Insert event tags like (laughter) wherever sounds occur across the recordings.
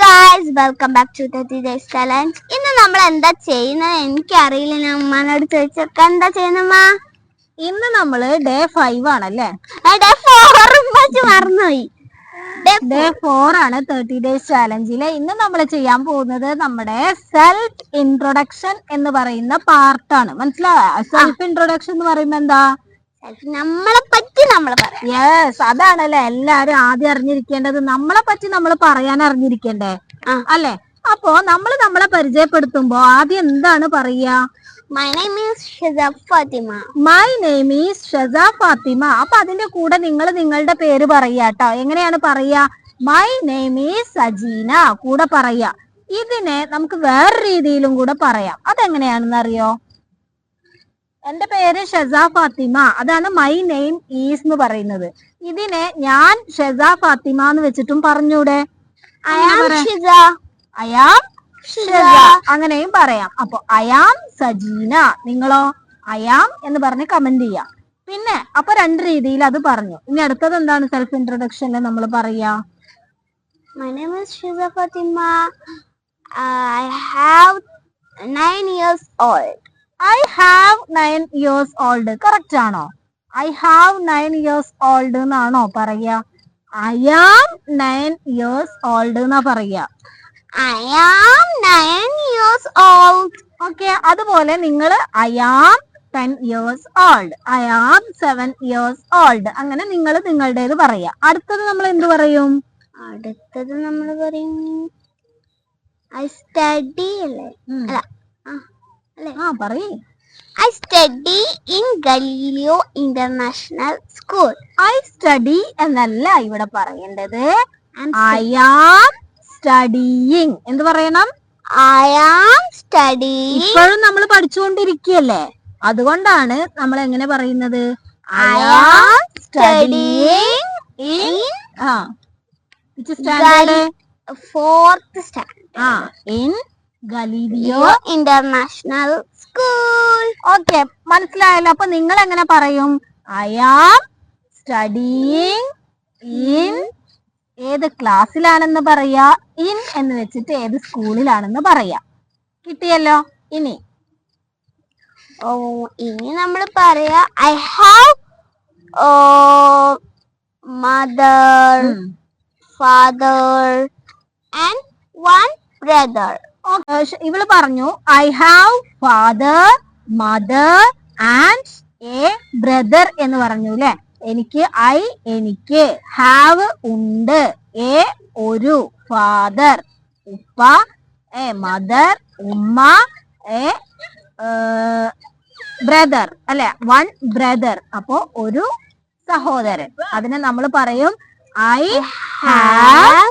Guys welcome back to thirty days challenge ഇന്ന് നമ്മൾ എന്താ ചെയ്യുന്നത്? എനിക്കറിയില്ല. ഞാൻ ഉമ്മാനോട് ചോദിച്ചൊക്കെ എന്താ ചെയ്യുന്നമ്മ ഇന്ന് നമ്മൾ ഡേ ഫൈവ് ആണല്ലേ? ഡേ വെച്ച് മറന്നുപോയി. ഡേ ഫോർ ആണ് തേർട്ടി ഡേയ്സ് ചാലഞ്ചിൽ ഇന്ന് നമ്മൾ ചെയ്യാൻ പോകുന്നത് നമ്മുടെ സെൽഫ് ഇൻട്രൊഡക്ഷൻ എന്ന് പറയുന്ന പാർട്ടാണ് മനസ്സിലായോ? സെൽഫ് ഇൻട്രൊഡക്ഷൻ എന്ന് പറയുമ്പോ എന്താ? നമ്മളെ പറ്റി നമ്മൾ പറയാം. യെസ് അതാണല്ലേ എല്ലാരും ആദ്യം അറിഞ്ഞിരിക്കേണ്ടത്. നമ്മളെ പറ്റി നമ്മൾ പറയാൻ അറിഞ്ഞിരിക്കണ്ടേ? അല്ലേ അല്ലെ? അപ്പോ നമ്മൾ നമ്മളെ പരിചയപ്പെടുത്തുമ്പോ ആദ്യം എന്താണ് പറയാ? My name is Shiza Fathima my name is Shaza Fathima അപ്പൊ അതിന്റെ കൂടെ നിങ്ങൾ നിങ്ങളുടെ പേര് പറയാട്ടോ എങ്ങനെയാണ് പറയാ? മൈ നെയിം ഈസ് സജീന കൂടെ പറയാ. ഇതിനെ നമുക്ക് വേറെ രീതിയിലും കൂടെ പറയാം. അതെങ്ങനെയാണെന്ന് അറിയോ എന്റെ പേര് ഷസ ഫാത്തിമ. അതാണ് മൈ നെയിം ഈസ് എന്ന് പറയുന്നത്. ഇതിനെ ഞാൻ ഷസ ഫാത്തിമ എന്ന് വെച്ചിട്ടും പറഞ്ഞൂടെ? ഐ അയാം അങ്ങനെയും പറയാം. അപ്പൊ അയാം സജീന. നിങ്ങളോ? അയാം എന്ന് പറഞ്ഞ് കമന്റ് ചെയ്യാം. പിന്നെ അപ്പൊ രണ്ട് രീതിയിൽ അത് പറഞ്ഞു. ഇനി അടുത്തത് എന്താണ് സെൽഫ് ഇൻട്രൊഡക്ഷനിൽ നമ്മൾ പറയാ? My name is Shiza Fatima. I have nine years old. I have nine years old correct ആണോ? I have nine years old എന്നാണോ പറയാ I am nine years old എന്നാ പറയാ I am nine years old okay അതുപോലെ നിങ്ങൾ I am ten years old I am seven years old അങ്ങനെ നിങ്ങൾ നിങ്ങളുടേത് പറയാ അടുത്തത് നമ്മൾ എന്ത് പറയും? അടുത്തത് നമ്മൾ പറയും ഐ സ്റ്റഡി അല്ലേ. അല്ല ആ, പറയ്. I study in Galileo international school I study എന്നല്ല ഇവിടെ പറയേണ്ടത്. ഐ ആം സ്റ്റഡിയിങ് എന്ത് പറയണം? ഐ ആം സ്റ്റഡി ഇപ്പോഴും നമ്മൾ പഠിച്ചുകൊണ്ടിരിക്കുകയല്ലേ? അതുകൊണ്ടാണ് നമ്മൾ എങ്ങനെ പറയുന്നത്? I I am am studying in ആ. Which standard? ഫോർത്ത് സ്റ്റാൻഡേർഡ് ആ in Galileo international school okay മനസ്സിലായല്ലോ. അപ്പൊ നിങ്ങൾ എങ്ങനെ പറയും? ഐ ആം സ്റ്റഡിയിങ് ഇൻ ഏത് ക്ലാസ്സിലാണെന്ന് പറയാ? ഇൻ എന്ന് വെച്ചിട്ട് ഏത് സ്കൂളിലാണെന്ന് പറയാ. കിട്ടിയല്ലോ? ഇനി. ഓ ഇനി നമ്മൾ പറയാ I have oh mother. Father and one brother ഇവൾ പറഞ്ഞു I have father mother and a brother എന്ന് പറഞ്ഞു അല്ലെ എനിക്ക് ഐ എനിക്ക്. ഹാവ് ഉണ്ട്. എ ഒരു. ഫാദർ ഉപ്പ. എ മദർ ഉമ്മ. എ ബ്രദർ അല്ലെ? വൺ ബ്രദർ അപ്പോ ഒരു സഹോദരൻ. അതിനെ നമ്മൾ പറയും ഐ ഹാവ്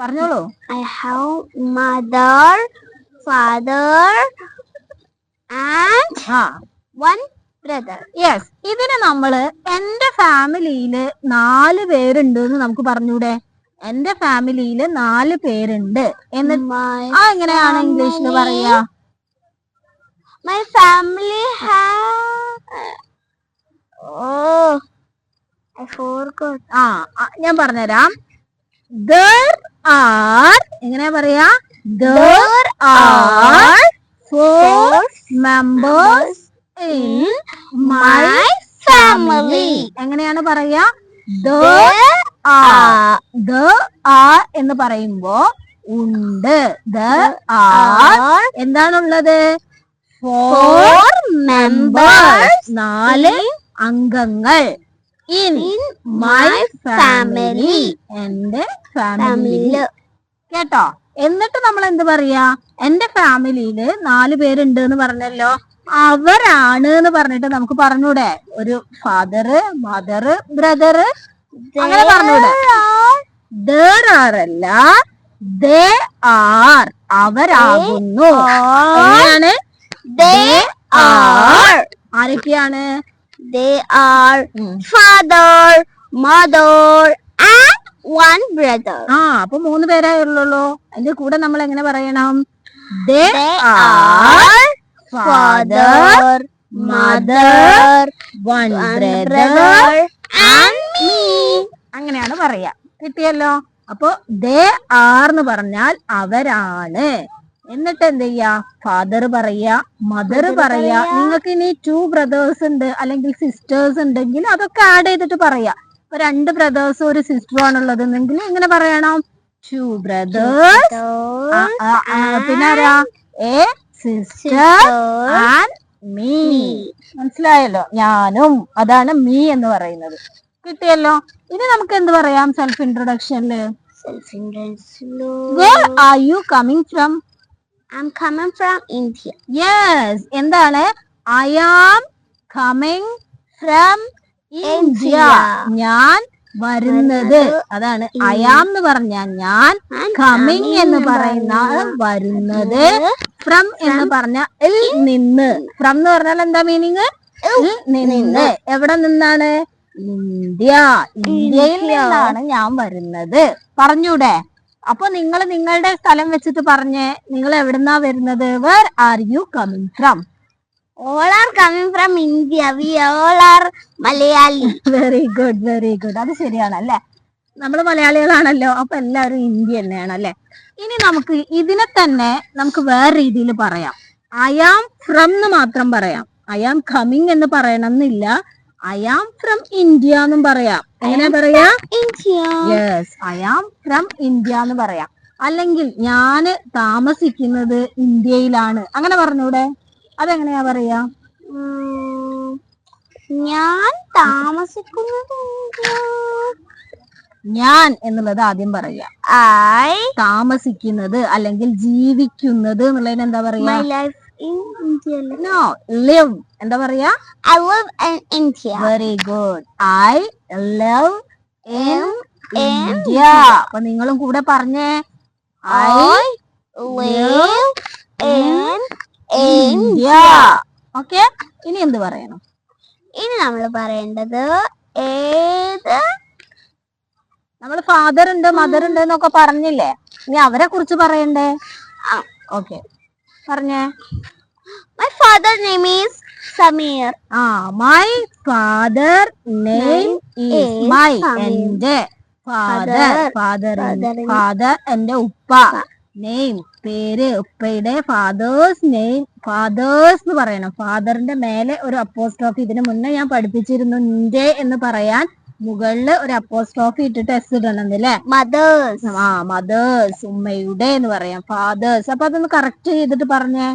പറഞ്ഞോളൂ. I have mother father and one brother yes ഇതിന് നമ്മൾ എന്റെ ഫാമിലിയിൽ നാല് പേരുണ്ട് എന്ന് നമുക്ക് പറഞ്ഞൂടെ? എന്റെ ഫാമിലിയിൽ നാല് പേരുണ്ട്. എന്ന് ആ എങ്ങനെയാണ് ഇംഗ്ലീഷിൽ പറയാ? മൈ ഫാമിലി ഹാ ഓ. ആ ആ, ഞാൻ പറഞ്ഞുതരാം. ദർ ആർ എങ്ങനെ പറയാ? There are four members in my family. എങ്ങനെയാണ് പറയാ? ദ ആർ എന്ന് പറയുമ്പോ ഉണ്ട്. ദ ആർ എന്താണുള്ളത്? ഫോർ മെമ്പേഴ്സ് നാല് അംഗങ്ങൾ ഇൻ മൈ ഫാമിലി family. എന്റെ ഫാമിലി family. കേട്ടോ? എന്നിട്ട് നമ്മൾ എന്ത് പറയാ? എന്റെ ഫാമിലിയിൽ നാല് പേരുണ്ട് എന്ന് പറഞ്ഞല്ലോ. അവരാണ് എന്ന് പറഞ്ഞിട്ട് നമുക്ക് പറഞ്ഞൂടെ? ഒരു ഫാദറ് മദറ് ബ്രദറ് അങ്ങനെ പറഞ്ഞൂടെ? ദേർ ആർ അല്ല ദേ ആർ അവരാകുന്നു. എങ്ങനെയാണ്? ദേ ആർ ആരൊക്കെയാണ്? They are father mother mother, one brother. ആ അപ്പൊ മൂന്ന് പേരായുള്ളൂ അതിന്റെ കൂടെ നമ്മൾ എങ്ങനെ പറയണം? They are mother, mother, one one brother brother, and me. അങ്ങനെയാണ് പറയാ. കിട്ടിയല്ലോ? അപ്പൊ ദേ ആർ എന്ന് പറഞ്ഞാൽ അവരാണ്. എന്നിട്ട് എന്ത് ചെയ്യാ? ഫാദർ പറയാ മദർ Mother പറയാ. നിങ്ങൾക്ക് ഇനി ടു ബ്രദേഴ്സ് ഉണ്ട് അല്ലെങ്കിൽ സിസ്റ്റേഴ്സ് ഉണ്ടെങ്കിൽ അതൊക്കെ ആഡ് ചെയ്തിട്ട് പറയാ. രണ്ട് ബ്രദേഴ്സും ഒരു സിസ്റ്ററും ആണുള്ളത്. എന്നെങ്കിൽ എങ്ങനെ പറയണം. ടു ബ്രദേഴ്സ് പിന്നെ ആരാ? എ സിസ്റ്റർ ആൻഡ് മീ മനസ്സിലായല്ലോ? ഞാനും അതാണ് മീ എന്ന് പറയുന്നത്. കിട്ടിയല്ലോ? ഇനി നമുക്ക് എന്ത് പറയാം? Self ഇൻട്രൊഡക്ഷനിൽ. Where are you coming from I am coming from India yes എന്താണ്? I am coming from India ഞാൻ വരുന്നത്? അതാണ് അയാന്ന് എന്ന് പറഞ്ഞാൽ ഞാൻ കമ്മിങ് എന്ന് പറയുന്ന വരുന്നത് ഫ്രം എന്ന് പറഞ്ഞ ഇൽ നിന്ന്. ഫ്രം എന്ന് പറഞ്ഞാൽ എന്താ മീനിങ് നിന്ന്. എവിടെ നിന്നാണ്? ഇന്ത്യ. ഇന്ത്യയിൽ നിന്നാണ് ഞാൻ വരുന്നത്. പറഞ്ഞൂടെ? അപ്പൊ നിങ്ങൾ നിങ്ങളുടെ സ്ഥലം വെച്ചിട്ട് പറഞ്ഞേ. നിങ്ങൾ എവിടുന്നാ വരുന്നത്? Where are you coming from All are coming from India we all are Malayali very good very good അത് ശരിയാണ് അല്ലേ നമ്മൾ മലയാളികളാണല്ലോ അപ്പൊ എല്ലാവരും ഇന്ത്യ തന്നെയാണ് അല്ലെ ഇനി നമുക്ക് ഇതിനെ തന്നെ നമുക്ക് വേറെ രീതിയിൽ പറയാം. ഐ ആം ഫ്രം എന്ന് മാത്രം പറയാം. ഐ ആം കമ്മിങ് എന്ന് പറയണമെന്നില്ല. ഐ ആം ഫ്രം ഇന്ത്യ എന്നും പറയാം. എങ്ങനെ പറയാ? India. Yes I am from India എന്ന് പറയാം. അല്ലെങ്കിൽ ഞാൻ താമസിക്കുന്നത് ഇന്ത്യയിലാണ്. അങ്ങനെ പറഞ്ഞൂടെ? അതെങ്ങനെയാ പറയാ? ഞാൻ താമസിക്കുന്നത് ഞാൻ എന്നുള്ളത് ആദ്യം പറയാ. ഐ താമസിക്കുന്നത് അല്ലെങ്കിൽ ജീവിക്കുന്നത് എന്നുള്ളതിന് എന്താ പറയാ? My life in India. No live എന്താ പറയാ? I live in India. Very good I love in India അപ്പൊ നിങ്ങളും കൂടെ പറഞ്ഞേ. I I live in India. Okay. ഇനി എന്ത് പറയണം? ഇനി നമ്മൾ പറയേണ്ടത് ഏത്? നമ്മൾ ഫാദർ ഉണ്ട് മദർ ഉണ്ട് എന്നൊക്കെ പറഞ്ഞില്ലേ? ഇനി അവരെ കുറിച്ച് പറയണ്ടേ. ഓക്കെ. പറഞ്ഞേ. My father name is Sameer ആ my father name is my. എന്റെ ഫാദർ ഫാദർ ഫാദർ എന്റെ ഉപ്പ. നെയിം പേര് ഉപ്പയുടെ ഫാദേഴ്സ് നെയിം ഫാദേഴ്സ് എന്ന് പറയണം. ഫാദറിന്റെ മേലെ ഒരു അപ്പോസ്ട്രോഫി ഇതിനു മുന്നേ ഞാൻ പഠിപ്പിച്ചിരുന്നു നിന്റെ എന്ന് പറയാൻ. മുകളിൽ ഒരു അപ്പോസ്ട്രോഫി ഇട്ടിട്ട് എസ് ഇടണം അല്ലേ മദേഴ്സ് ആ മദേഴ്സ് ഉമ്മയുടെ എന്ന് പറയാം. ഫാദേഴ്സ് അപ്പൊ അതൊന്ന് കറക്റ്റ് ചെയ്തിട്ട് പറഞ്ഞേ.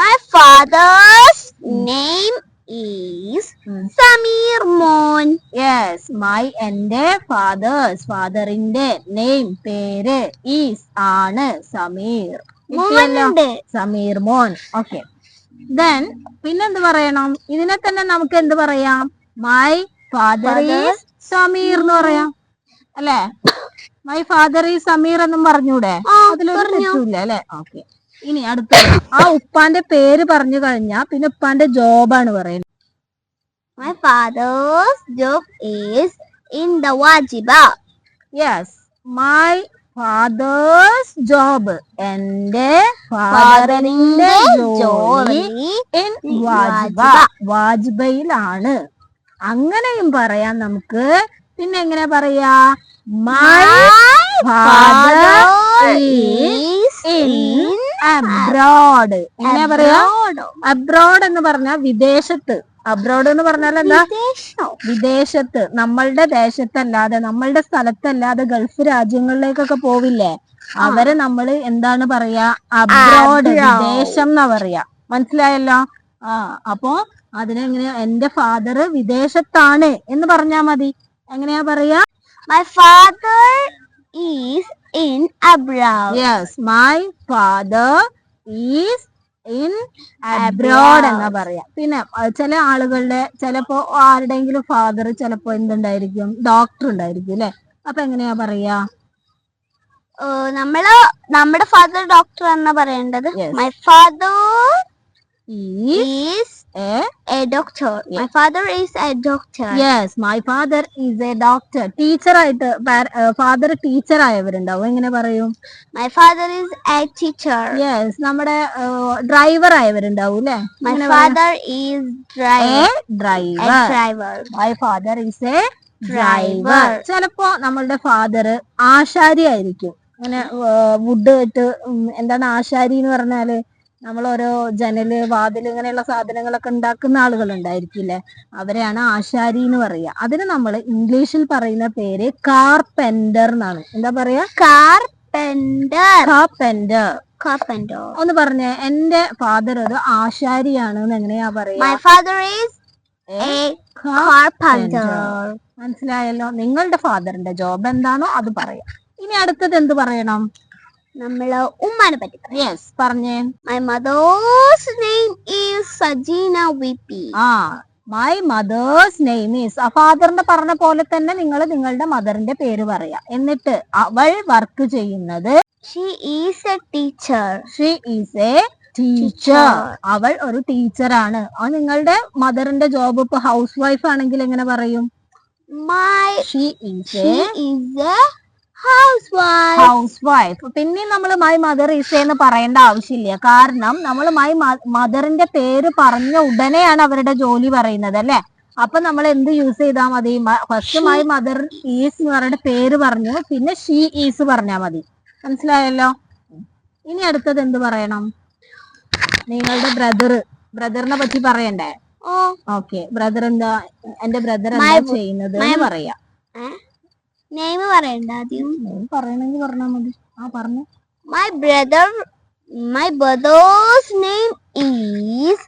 മൈ ഫാദേഴ്സ് name is ഉം. Samir Mon. യെസ് മൈ എന്റെ ഫാദേഴ്സ് ഫാദറിന്റെ നെയിം പേര് ഈസ് ആണ്. സമീർ സമീർ മോൻ ഓക്കെ ദെൻ പിന്നെന്ത് പറയണം? ഇതിനെ തന്നെ നമുക്ക് എന്ത് പറയാം? മൈ ഫാദർ ഈസ് സമീർ എന്ന് പറയാം. അല്ലേ? മൈ ഫാദർ ഈസ് സമീർ എന്നും പറഞ്ഞൂടെ? അതിലൊരു. തെറ്റില്ല അല്ലെ? ഓക്കെ ഇനി അടുത്ത ആ ഉപ്പാന്റെ പേര് പറഞ്ഞു കഴിഞ്ഞാ പിന്നെ ഉപ്പാന്റെ ജോബാണ് പറയുന്നത്. My father's job is in the Wajiba. Yes my father's job എന്റെ ഫാദറിന്റെ ജോലി ഇൻ വാജിബ വാജിബയിലാണ്. അങ്ങനെയും പറയാം നമുക്ക്. പിന്നെ എങ്ങനെ പറയാ? My father is in abroad എന്നാ പറയാ. അബ്രോഡ് എന്ന് പറഞ്ഞാൽ വിദേശത്ത്. അബ്രോഡ് എന്ന് പറഞ്ഞാൽ എന്താ? വിദേശം. വിദേശത്ത്. നമ്മളുടെ ദേശത്തല്ലാതെ നമ്മളുടെ സ്ഥലത്തല്ലാതെ ഗൾഫ് രാജ്യങ്ങളിലേക്കൊക്കെ പോവില്ലേ? അവരെ നമ്മൾ എന്താണ് പറയാ? അബ്രോഡ്. വിദേശം എന്നാ പറയാ. മനസ്സിലായല്ലോ? ആ അപ്പോ അതിനെങ്ങനെ എന്റെ ഫാദർ വിദേശത്താണ് എന്ന് പറഞ്ഞാ മതി. എങ്ങനെയാ പറയാ? മൈ ഫാദർ is in abroad. Yes, my father is in abroad Abroad. എന്നാ പറയാ പിന്നെ ചില ആളുകളുടെ ചിലപ്പോ ആരുടെങ്കിലും ഫാദർ ചിലപ്പോ എന്തുണ്ടായിരിക്കും ഡോക്ടർ ഉണ്ടായിരിക്കും അല്ലെ അപ്പൊ എങ്ങനെയാ പറയാ നമ്മൾ നമ്മുടെ ഫാദർ ഡോക്ടർ എന്നാ പറയേണ്ടത്. My father is is a a doctor my father is a doctor yes my father is a doctor ടീച്ചറായിട്ട് ഫാദർ ടീച്ചർ ആയവരുണ്ടാവും എങ്ങനെ പറയും? My father is a teacher yes നമ്മുടെ ഡ്രൈവർ ആയവരുണ്ടാവും അല്ലെ my father is a driver driver driver my father is a driver Driver. ചിലപ്പോ നമ്മളുടെ father ആശാരി ആയിരിക്കും അങ്ങനെ വുഡ് ഇട്ട് ഉം, എന്താണ് ആശാരി എന്ന് പറഞ്ഞാൽ നമ്മൾ ഓരോ ജനൽ വാതിൽ ഇങ്ങനെയുള്ള സാധനങ്ങളൊക്കെ ഉണ്ടാക്കുന്ന ആളുകൾ ഉണ്ടായിരിക്കില്ലേ അവരെയാണ് ആശാരി എന്ന് പറയുക. അതിന് നമ്മൾ ഇംഗ്ലീഷിൽ പറയുന്ന പേര് കാർപെൻഡർ എന്നാണ്. എന്താ പറയാ? കാർപെൻഡർ കാർപെൻഡർ കാർപെൻഡർ ഒന്ന് പറഞ്ഞേ എന്റെ ഫാദർ ഒരു ആശാരിയാണ് എന്ന് എങ്ങനെയാ പറയുക? My father is a carpenter. മനസ്സിലായല്ലോ? നിങ്ങളുടെ ഫാദറിന്റെ ജോബ് എന്താണോ അത് പറയാം. ഇനി അടുത്തത് എന്ത് പറയണം? നമ്മൾ ഉമ്മാനെ പറ്റി യെസ് പറഞ്ഞേ my mother's name is Sajeena V P ആ മൈ മദേഴ്സ് നെയിം ഈസ് ആ ഫാദറിന്റെ പറഞ്ഞ പോലെ തന്നെ നിങ്ങൾ നിങ്ങളുടെ മദറിന്റെ പേര് പറയാ. എന്നിട്ട് അവൾ വർക്ക് ചെയ്യുന്നത് she is a teacher she is a teacher അവൾ ഒരു ടീച്ചറാണ് ആ നിങ്ങളുടെ മദറിന്റെ ജോബ് ഇപ്പൊ ഹൗസ് വൈഫ് ആണെങ്കിൽ എങ്ങനെ പറയും? My she is is a is wife housewife. Housewife പിന്നെ നമ്മൾ മൈ മദർ ഈസ് എന്ന് പറയേണ്ട ആവശ്യമില്ല. കാരണം നമ്മൾ മൈ മദറിന്റെ പേര് പറഞ്ഞ ഉടനെയാണ് അവരുടെ ജോലി പറയുന്നത് അല്ലെ? അപ്പൊ നമ്മൾ എന്ത് യൂസ് ചെയ്താൽ മതി? ഫസ്റ്റ് മൈ മദർ ഈസ് എന്ന് പറയുന്ന പേര് പറഞ്ഞു പിന്നെ ഷീ ഈസ് പറഞ്ഞാൽ മതി. മനസ്സിലായല്ലോ? ഇനി അടുത്തത് എന്ത് പറയണം? നിങ്ങളുടെ ബ്രദർ ബ്രദറിനെ പറ്റി പറയണ്ടേ? ഓക്കെ ബ്രദർ എന്താ എന്റെ ബ്രദർ എന്താ ചെയ്യുന്നത് പറയാ. Name പറയണ്ട. ആദ്യം. പറയണെങ്കിൽ പറഞ്ഞാ മതി. ആ പറഞ്ഞു. My brother my brother's name is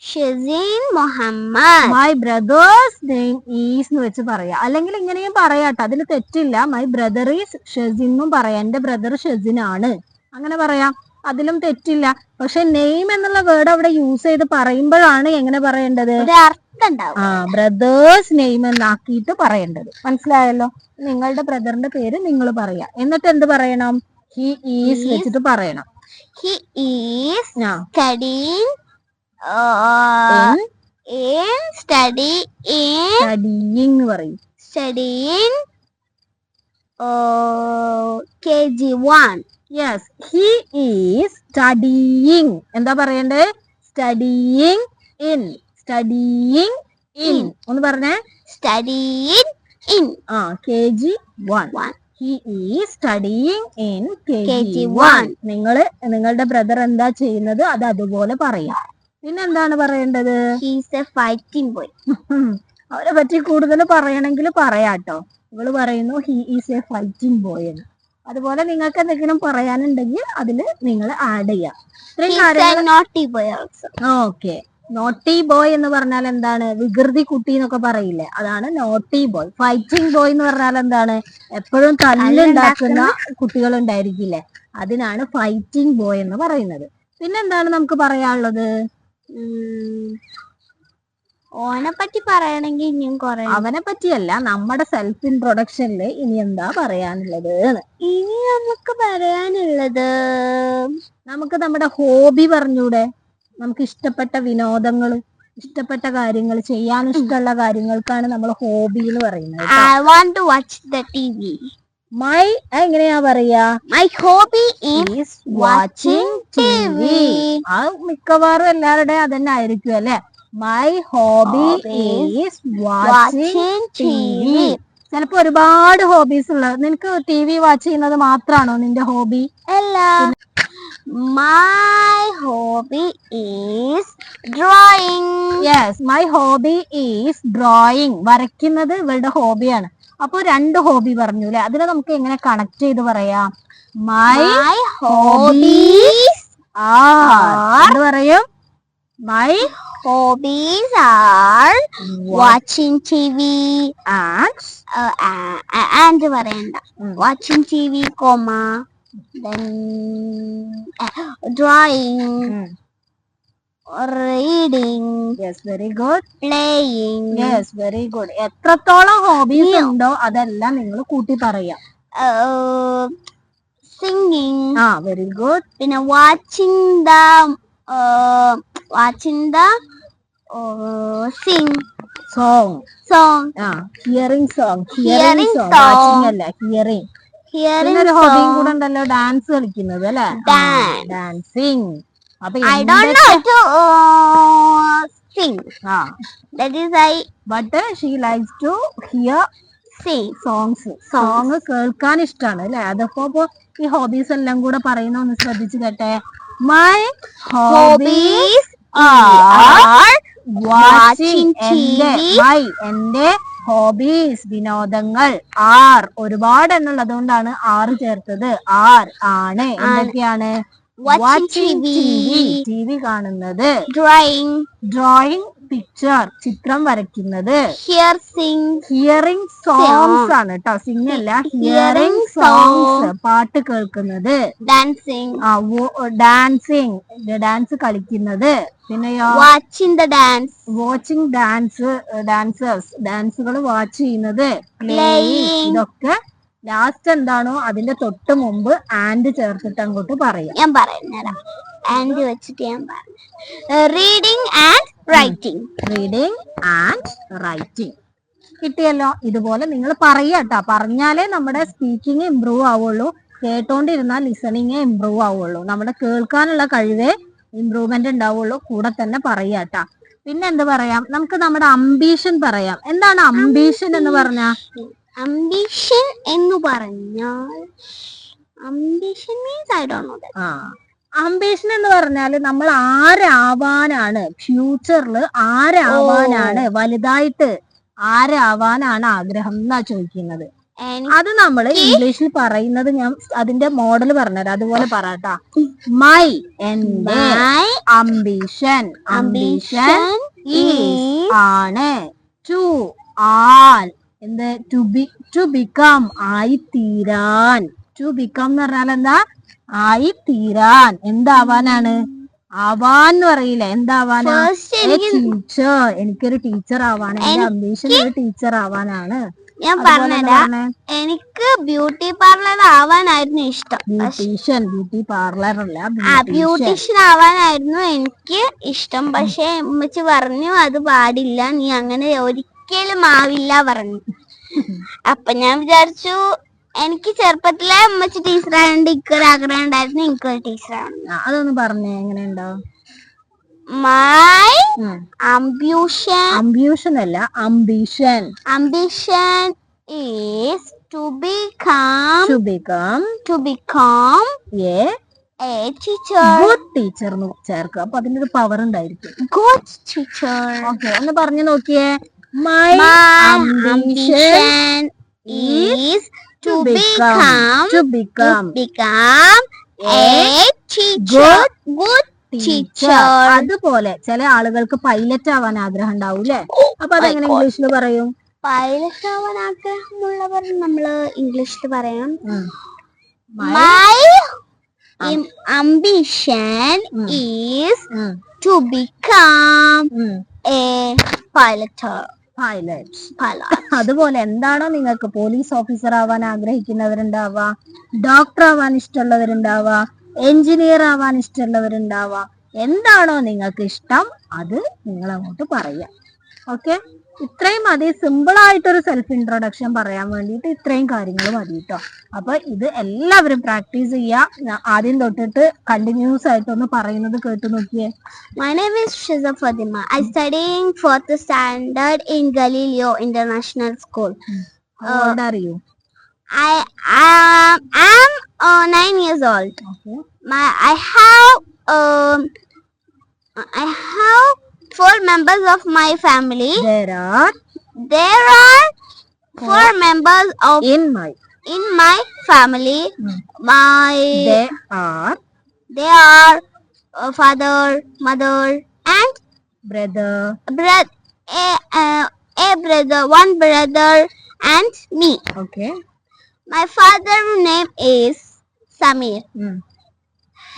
Shezeen Muhammad my brother's name is എന്ന് വെച്ച് പറയാം. അല്ലെങ്കിൽ ഇങ്ങനെയും പറയാട്ടോ. അതിൽ തെറ്റില്ല. മൈ ബ്രദർ ഈസ് ഷെസിൻ എന്നും പറയാം. എന്റെ ബ്രദർ ഷെസിൻ ആണ്. അങ്ങനെ പറയാം. അതിലും തെറ്റില്ല. പക്ഷെ നെയിം എന്നുള്ള വേർഡ് അവിടെ യൂസ് ചെയ്ത് പറയുമ്പോഴാണ് എങ്ങനെ പറയേണ്ടത്? ആ ബ്രദേഴ്സ് നെയിം എന്നാക്കിയിട്ട് പറയേണ്ടത്. മനസ്സിലായല്ലോ? നിങ്ങളുടെ ബ്രദറിന്റെ പേര് നിങ്ങൾ പറയാ. എന്നിട്ട് എന്ത് പറയണം? ഹി ഈസ് വെച്ചിട്ട് പറയണം. He is study study uh, പറയും. study in G KG1. Yes he is studying എന്താ പറയണ്ടേ? Studying in studying in. ഒന്ന് പറഞ്ഞേ. Studying ഇൻ ആ K G one. He is studying in K G KG1. One നിങ്ങൾ നിങ്ങളുടെ ബ്രദർ എന്താ ചെയ്യുന്നത്? അത് അതുപോലെ പറയാം. പിന്നെന്താണ് പറയേണ്ടത്? He's A fighting boy. (laughs) അവരെ പറ്റി കൂടുതൽ പറയണമെങ്കിൽ പറയാട്ടോ. ഇവൾ പറയുന്നു he is a fighting boy എന്ന്. അതുപോലെ നിങ്ങൾക്ക് എന്തെങ്കിലും പറയാനുണ്ടെങ്കിൽ അതിൽ നിങ്ങൾ ആഡ് ചെയ്യാം. ഇത്രയും ഓക്കെ. നോട്ടി ബോയ് എന്ന് പറഞ്ഞാൽ എന്താണ്? വികൃതി കുട്ടി എന്നൊക്കെ പറയില്ലേ? അതാണ് നോട്ടി ബോയ് ഫൈറ്റിംഗ് ബോയ് എന്ന് പറഞ്ഞാൽ എന്താണ്? എപ്പോഴും തല്ലുണ്ടാക്കുന്ന കുട്ടികൾ ഉണ്ടായിരിക്കില്ലേ? അതിനാണ് ഫൈറ്റിംഗ് ബോയ് എന്ന് പറയുന്നത്. പിന്നെന്താണ് നമുക്ക് പറയാനുള്ളത്. ഓനെ പറ്റി പറയണെങ്കിൽ ഇനിയും കൊറേ അവനെ പറ്റിയല്ല നമ്മുടെ സെൽഫ് ഇൻട്രൊഡക്ഷനിൽ ഇനി എന്താ പറയാനുള്ളത്? ഇനി നമുക്ക് പറയാനുള്ളത് നമുക്ക് നമ്മുടെ ഹോബി പറഞ്ഞൂടെ? നമുക്ക് ഇഷ്ടപ്പെട്ട വിനോദങ്ങൾ ഇഷ്ടപ്പെട്ട കാര്യങ്ങൾ ചെയ്യാൻ ഇഷ്ടമുള്ള കാര്യങ്ങൾക്കാണ് നമ്മൾ ഹോബി എന്ന് പറയുന്നത് I want to watch the TV my എങ്ങനെയാ പറയാ? My hobby is watching T V. ആ മിക്കവാറും എല്ലാവരുടെയും അതന്നെ ആയിരിക്കും അല്ലെ? My hobby is watching watching T. V ചിലപ്പോ ഒരുപാട് ഹോബീസ് ഉള്ളത് നിനക്ക് ടി വി വാച്ച് ചെയ്യുന്നത് മാത്രാണോ നിന്റെ ഹോബി അല്ല. My hobby is drawing yes my hobby is drawing വരയ്ക്കുന്നത് ഇവളുടെ ഹോബിയാണ് അപ്പൊ രണ്ട് ഹോബി പറഞ്ഞു അല്ലെ അതിനെ നമുക്ക് എങ്ങനെ കണക്ട് ചെയ്ത് പറയാം? മൈ hobbies ആ എന്ത് പറയും? My hobbies are watching TV and uh, uh, and പറയണ്ട watching TV, comma then uh, drawing, reading, yes very good playing, yes very good എത്രത്തോളം ഹോബീസ് ഉണ്ടോ അതെല്ലാം നിങ്ങൾ കൂട്ടി പറയാം സിംഗിങ് singing, ആ വെരി ഗുഡ് പിന്നെ watching the uh, watching the uh, sing song. song, ആ hearing song. Hearing hearing song. song. Watching അല്ല ഹിയറിംഗ് hearing പിന്നെ ഒരു ഹോബിയും song. കൂടെ ഉണ്ടല്ലോ ഡാൻസ് കളിക്കുന്നത് അല്ലെ? Dance. ഡാൻസിങ്. അപ്പൊ I don't know to uh, sing. That is I but she likes to hear sing. Songs song കേൾക്കാൻ ഇഷ്ടമാണ് അല്ലെ? അതൊക്കെ ഇപ്പൊ ഈ ഹോബീസ് എല്ലാം കൂടെ പറയുന്ന ഒന്ന് ശ്രദ്ധിച്ചു കേട്ടെ. മൈ ഹോബീസ് Hobbies എന്റെ ഹോബീസ് വിനോദങ്ങൾ. ആർ ഒരുപാട് എന്നുള്ളത് കൊണ്ടാണ് ആർ ചേർത്തത്. ആർ ആണ്. എന്തൊക്കെയാണ്? TV. ടി വി കാണുന്നത്. Drawing, ഡ്രോയിങ് പിക്ചർ ചിത്രം വരയ്ക്കുന്നത്. ഹിയർ സിംഗ് ഹിയറിംഗ് സോങ്സ് ആണ് കേട്ടോ സിംഗ് അല്ല ഹിയറിംഗ് സോങ്സ് പാട്ട് കേൾക്കുന്നത്. ഡാൻസിങ് ആ ഡാൻസിങ് ഡാൻസ് കളിക്കുന്നത്. പിന്നെയോ watching the dance watching dance dancers ഡാൻസുകൾ watch ചെയ്യുന്നത്. പ്ലേയിങ്. ഇതൊക്കെ ലാസ്റ്റ് എന്താണോ അതിന്റെ തൊട്ട് മുമ്പ് ആൻഡ് ചേർത്തിട്ട് അങ്ങോട്ട് പറയാം. ഞാൻ പറയുന്നതാ ആൻഡ് വെച്ചിട്ട് ഞാൻ പറഞ്ഞു reading and writing reading and writing കിട്ടിയല്ലോ? ഇതുപോലെ നിങ്ങൾ പറയാട്ടോ പറഞ്ഞാലേ നമ്മുടെ സ്പീക്കിംഗ് ഇമ്പ്രൂവ് ആവുള്ളൂ. കേട്ടോണ്ടിരുന്നാൽ ലിസണിങ് ഇമ്പ്രൂവ് ആവുള്ളൂ. നമ്മുടെ കേൾക്കാനുള്ള കഴിവേ ഇമ്പ്രൂവ്മെന്റ് ഉണ്ടാവുള്ളൂ. കൂടെ തന്നെ പറയാട്ടാ പിന്നെ എന്ത് പറയാം? നമുക്ക് നമ്മുടെ അംബീഷൻ പറയാം. എന്താണ് അംബീഷൻ എന്ന് പറഞ്ഞ? അംബീഷൻ എന്ന് പറഞ്ഞാൽ ambition means I do know ആ. അംബീഷൻ എന്ന് പറഞ്ഞാൽ നമ്മൾ ആരാവാനാണ്? ഫ്യൂച്ചറിൽ ആരാവാനാണ്? വലുതായിട്ട് ആരാവാനാണ് ആഗ്രഹം എന്നാ ചോദിക്കുന്നത്. അത് നമ്മൾ ഇംഗ്ലീഷിൽ പറയുന്നത് ഞാൻ അതിന്റെ മോഡൽ പറഞ്ഞുതരാം. അതുപോലെ പറയട്ടാ. മൈ എന്റെ അംബിഷൻ അംബിഷൻ ആണ്. ടു ആൾ എന്ത്? ടു ബി ടു ബിക്കം ആയി തീരാൻ ടു ബിക്കം എന്ന് പറഞ്ഞാൽ എന്താ? ആയി തീരാൻ എന്താവാനാണ്? ആവാൻ എന്ന് പറയില്ലേ? എന്താവാനാ? എനിക്ക് ടീച്ചർ എനിക്കൊരു ടീച്ചർ ആവാൻ എന്റെ അംബീഷൻ ഒരു ടീച്ചർ ആവാനാണ്. ഞാൻ പറഞ്ഞതാ എനിക്ക് ബ്യൂട്ടി പാർലർ ആവാനായിരുന്നു ഇഷ്ടം. ബ്യൂട്ടീഷ്യൻ ബ്യൂട്ടി പാർലർ അല്ല ബ്യൂട്ടീഷ്യൻ ആവാനായിരുന്നു എനിക്ക് ഇഷ്ടം. പക്ഷെ ഉമ്മച്ചി പറഞ്ഞു അത് പാടില്ല നീ അങ്ങനെ ഒരിക്കലും ആവില്ല പറഞ്ഞു. (laughs) അപ്പൊ ഞാൻ വിചാരിച്ചു എനിക്ക് ചെറുപ്പത്തിലെ അമ്മച്ചി ടീച്ചറായോണ്ട് എനിക്കൊരു ആഗ്രഹം ഉണ്ടായിരുന്നു. എനിക്കൊരു ടീച്ചറാണ് ആ, അതൊന്ന് പറഞ്ഞേ എങ്ങനെയുണ്ടോ? മൈ അംബ്യൂഷൻ അംബ്യൂഷൻ അല്ല ambition ambition is to become to become to become a a teacher. Good teacher എന്ന് ചേർക്കുക. അപ്പൊ അതിനൊരു പവർ ഉണ്ടായിരിക്കും. Good teacher. ഓക്കെ ഒന്ന് പറഞ്ഞു നോക്കിയേ. My my ambition ambition is to become become to to become a teacher. Good good teacher. അതുപോലെ ചില ആളുകൾക്ക് പൈലറ്റ് ആവാൻ ആഗ്രഹം ഉണ്ടാവും അല്ലേ അപ്പൊ അതെങ്ങനെ ഇംഗ്ലീഷിൽ പറയും? പൈലറ്റ് ആവാൻ ആഗ്രഹമുള്ളവർ നമ്മൾ ഇംഗ്ലീഷിൽ പറയാം. My my ambition is to become a pilot. Pilot. അതുപോലെ എന്താണോ നിങ്ങൾക്ക് പോലീസ് ഓഫീസർ ആവാൻ ആഗ്രഹിക്കുന്നവരുണ്ടാവാ ഡോക്ടർ ആവാൻ ഇഷ്ടമുള്ളവരുണ്ടാവാ എഞ്ചിനീയർ ആവാൻ ഇഷ്ടമുള്ളവരുണ്ടാവാ എന്താണോ നിങ്ങൾക്ക് ഇഷ്ടം അത് നിങ്ങൾ അങ്ങോട്ട് പറയുക ഓക്കെ ഇത്രയും മതി. സിമ്പിൾ ആയിട്ടൊരു സെൽഫ് ഇൻട്രൊഡക്ഷൻ പറയാൻ വേണ്ടിയിട്ട് ഇത്രയും കാര്യങ്ങൾ മതി കേട്ടോ അപ്പൊ ഇത് എല്ലാവരും പ്രാക്ടീസ് ചെയ്യാ. ആദ്യം തൊട്ടിട്ട് കണ്ടിന്യൂസ് ആയിട്ടൊന്ന് പറയുന്നത് കേട്ടു നോക്കിയേ. My name is Shiza Fatima. I studying fourth standard in Galileo International School. അറിയൂ I am am uh, nine years old. I My I have um I have four members of my family. there are There are four members of in my in my family. Hmm. My they are they are uh, father, mother, and brother brother. A, uh, a brother, one brother, and me. okay My father name is Samir. mm.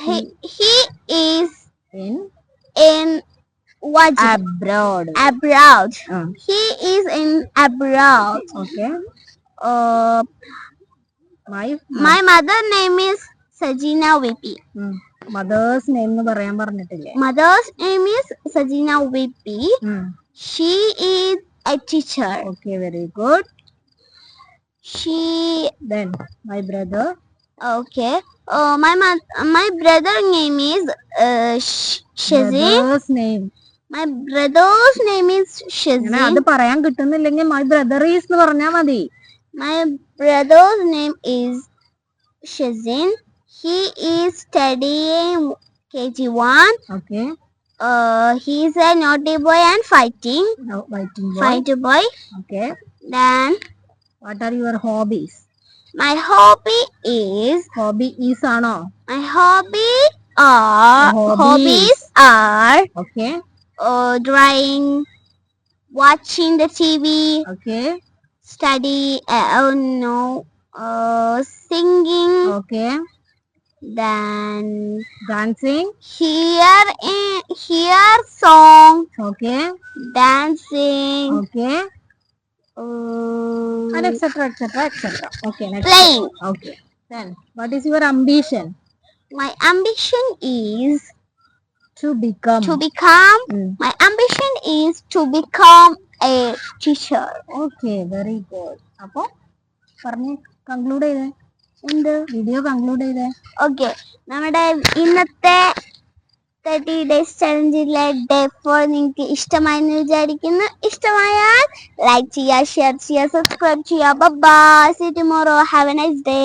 He, he is in in Wajid, abroad abroad. uh, He is in abroad. okay Uh, my my mother name is Sajina Vipi. Mother's name എന്ന് പറയാൻ പറഞ്ഞിട്ടില്ലേ Mother's name is Sajina Vipi. Mm. She is a teacher. okay very good She then my brother okay. Uh, my mo- my brother name is uh, Sh- Shazin. brother's name My brother's name is അങ്ങനെ Shazin. അത് പറയാൻ കിട്ടുന്നില്ലെങ്കിൽ my brother is എന്ന് പറഞ്ഞാ മതി My brother's name is Shazin. He is studying KG1. Okay Uh, he's a naughty boy and fighting. Waiting Fight boy. Okay Then what are your hobbies my hobby is hobby is ആണോ my hobby are Hobbies. hobbies are okay uh, drawing, watching the TV. Okay. Study. Uh, oh no. Uh, singing. Okay. Then dancing. Hear in hear song. Okay. Dancing. Okay. Uh, and etc. etc. etc. Okay. Next playing. Okay. Then what is your ambition? My ambition is to become. To become. Mm. My ambition is to become a teacher. okay very good. അപ്പൊ പറഞ്ഞ് conclude ചെയ്തേ. എന്ത്? Video conclude ചെയ്തേ. Okay നമ്മുടെ ഇന്നത്തെ thirty days ചലഞ്ചിലെ day four നിങ്ങൾക്ക് ഇഷ്ടമായെന്ന് വിചാരിക്കുന്നു. ഇഷ്ടമായാൽ ലൈക്ക് ചെയ്യുക ഷെയർ ചെയ്യുക സബ്സ്ക്രൈബ് ചെയ്യുക bye see tomorrow have a nice day